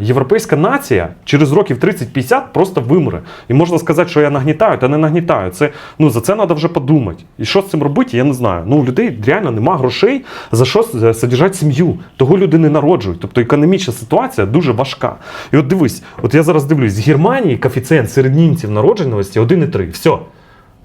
Європейська нація через років 30-50 просто вимре. І можна сказати, що я нагнітаю, та не нагнітаю. Це ну за це треба вже подумати. І що з цим робити, я не знаю. Ну у людей реально нема грошей за що содержати сім'ю. Того люди не народжують. Тобто економічна ситуація дуже важка. І от дивись, от я зараз дивлюсь, в Германії коефіцієнт серед німців народженості 1,3. Все.